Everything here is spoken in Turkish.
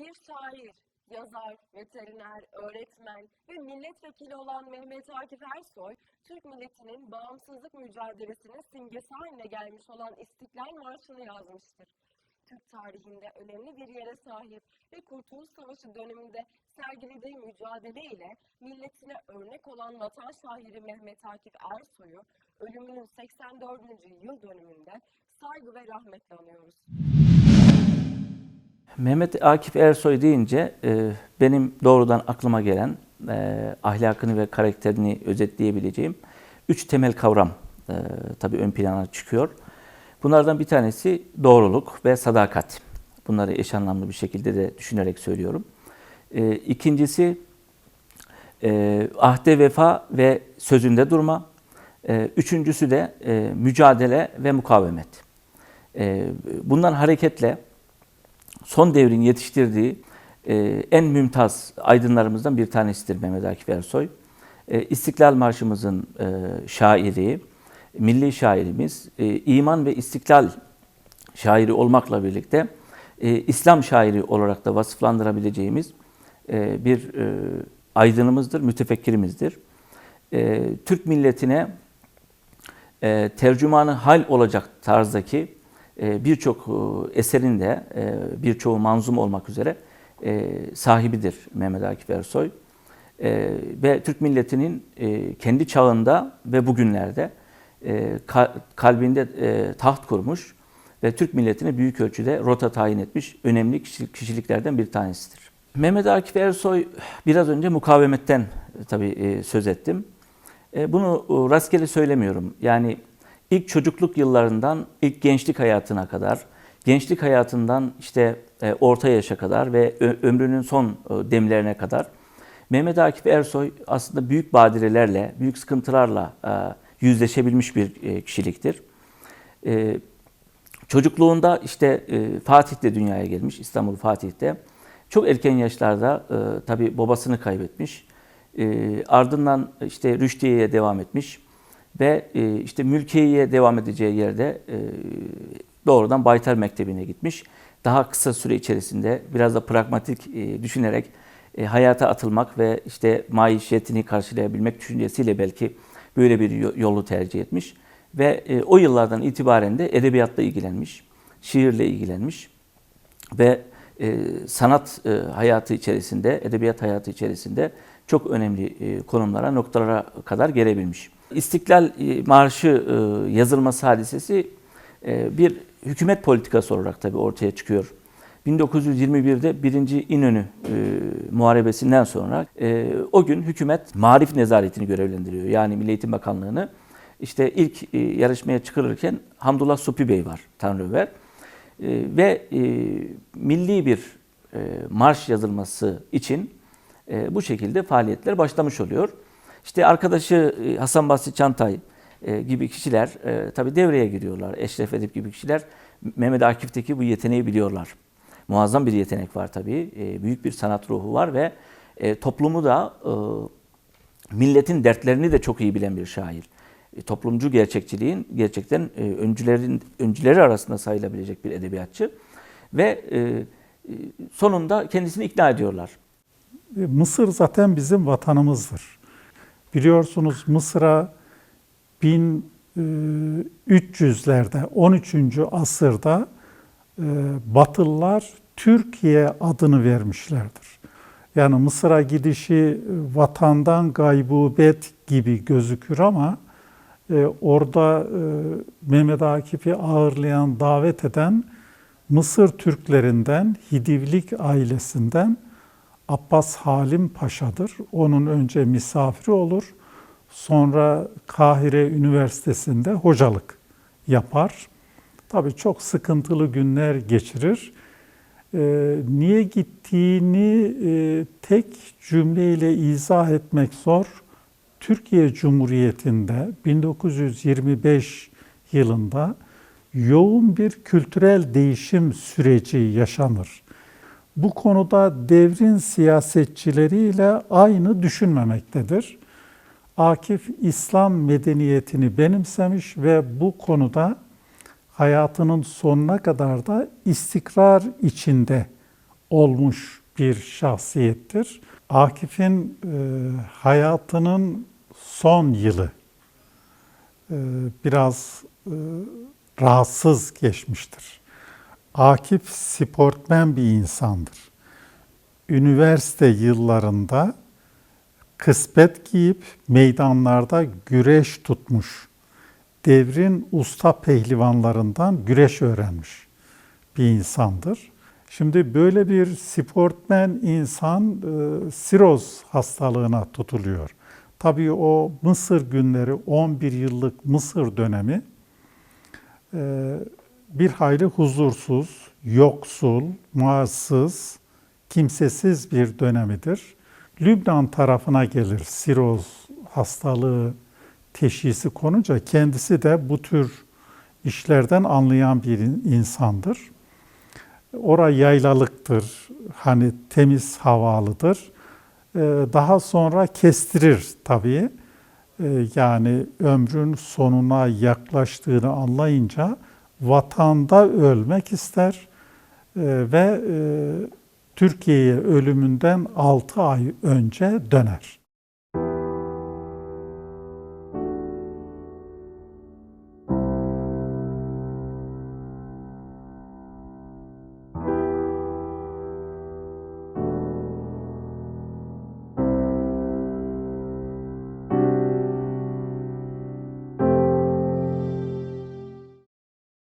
Bir şair, yazar, veteriner, öğretmen ve milletvekili olan Mehmet Akif Ersoy, Türk milletinin bağımsızlık mücadelesinin simgesi haline gelmiş olan İstiklal Marşı'nı yazmıştır. Türk tarihinde önemli bir yere sahip ve Kurtuluş Savaşı döneminde sergilediği mücadele ile milletine örnek olan vatan şairi Mehmet Akif Ersoy'u ölümünün 84. yıl dönümünde saygı ve rahmetle anıyoruz. Mehmet Akif Ersoy deyince e, benim doğrudan aklıma gelen e, ahlakını ve karakterini özetleyebileceğim üç temel kavram e, tabii ön plana çıkıyor. Bunlardan bir tanesi doğruluk ve sadakat. Bunları eş anlamlı bir şekilde de düşünerek söylüyorum. E, ikincisi e, ahde vefa ve sözünde durma. E, üçüncüsü de e, mücadele ve mukavemet. E, bundan hareketle son devrin yetiştirdiği e, en mümtaz aydınlarımızdan bir tanesidir Mehmet Akif Ersoy. E, İstiklal Marşımızın e, şairi, milli şairimiz, e, iman ve istiklal şairi olmakla birlikte e, İslam şairi olarak da vasıflandırabileceğimiz e, bir e, aydınımızdır, mütefekkirimizdir. E, Türk milletine e, tercümanı hal olacak tarzdaki birçok e, eserin de e, birçoğu manzum olmak üzere e, sahibidir Mehmet Akif Ersoy. Ve Türk milletinin kendi çağında ve bugünlerde ka- kalbinde taht kurmuş ve Türk milletine büyük ölçüde rota tayin etmiş önemli kişi- kişiliklerden bir tanesidir. Mehmet Akif Ersoy biraz önce mukavemetten tabii söz ettim. Bunu rastgele söylemiyorum. Yani ilk çocukluk yıllarından ilk gençlik hayatına kadar, gençlik hayatından işte e, orta yaşa kadar ve ömrünün son e, demlerine kadar Mehmet Akif Ersoy aslında büyük badirelerle, büyük sıkıntılarla e, yüzleşebilmiş bir kişiliktir. Çocukluğunda işte Fatih'te dünyaya gelmiş, İstanbul Fatih'te. Çok erken yaşlarda tabii babasını kaybetmiş. Ardından işte Rüştiye'ye devam etmiş ve e, işte Mülkiye'ye devam edeceği yerde e, doğrudan Baytar Mektebi'ne gitmiş. Daha kısa süre içerisinde biraz da pragmatik e, düşünerek e, hayata atılmak ve işte maişetini karşılayabilmek düşüncesiyle belki böyle bir yo- yolu tercih etmiş. Ve e, o yıllardan itibaren de edebiyatla ilgilenmiş, şiirle ilgilenmiş ve e, sanat e, hayatı içerisinde, edebiyat hayatı içerisinde çok önemli e, konumlara, noktalara kadar gelebilmiş. İstiklal e, Marşı e, yazılması hadisesi e, bir hükümet politikası olarak tabii ortaya çıkıyor. 1921'de 1. İnönü e, muharebesinden sonra e, o gün hükümet marif nezaretini görevlendiriyor. Yani Milli Eğitim Bakanlığı'nı. İşte ilk e, yarışmaya çıkılırken Hamdullah Supi Bey var, Tanrıver. E, ve e, milli bir e, marş yazılması için e, bu şekilde faaliyetler başlamış oluyor. İşte arkadaşı e, Hasan Basri Çantay e, gibi kişiler e, tabii devreye giriyorlar. Eşref Edip gibi kişiler Mehmet Akif'teki bu yeteneği biliyorlar. Muazzam bir yetenek var tabii. Büyük bir sanat ruhu var ve toplumu da milletin dertlerini de çok iyi bilen bir şair. Toplumcu gerçekçiliğin gerçekten öncülerin öncüleri arasında sayılabilecek bir edebiyatçı ve sonunda kendisini ikna ediyorlar. Mısır zaten bizim vatanımızdır. Biliyorsunuz Mısır'a 1300'lerde 13. asırda e, Batılılar Türkiye adını vermişlerdir. Yani Mısır'a gidişi e, vatandan gaybubet gibi gözükür ama e, orada e, Mehmet Akif'i ağırlayan, davet eden Mısır Türklerinden, Hidivlik ailesinden Abbas Halim Paşa'dır. Onun önce misafiri olur. Sonra Kahire Üniversitesi'nde hocalık yapar. Tabii çok sıkıntılı günler geçirir. Ee, niye gittiğini e, tek cümleyle izah etmek zor. Türkiye Cumhuriyeti'nde 1925 yılında yoğun bir kültürel değişim süreci yaşanır. Bu konuda devrin siyasetçileriyle aynı düşünmemektedir. Akif İslam medeniyetini benimsemiş ve bu konuda hayatının sonuna kadar da istikrar içinde olmuş bir şahsiyettir. Akif'in e, hayatının son yılı e, biraz e, rahatsız geçmiştir. Akif sportmen bir insandır. Üniversite yıllarında kısmet giyip meydanlarda güreş tutmuş. Devrin usta pehlivanlarından güreş öğrenmiş bir insandır. Şimdi böyle bir sportmen insan e, siroz hastalığına tutuluyor. Tabii o Mısır günleri 11 yıllık Mısır dönemi e, bir hayli huzursuz, yoksul, maaşsız, kimsesiz bir dönemidir. Lübnan tarafına gelir siroz hastalığı teşhisi konunca kendisi de bu tür işlerden anlayan bir insandır. Ora yaylalıktır, hani temiz havalıdır. Ee, Daha sonra kestirir tabii. Ee, Yani ömrün sonuna yaklaştığını anlayınca vatanda ölmek ister Ee, ve e, Türkiye'ye ölümünden 6 ay önce döner.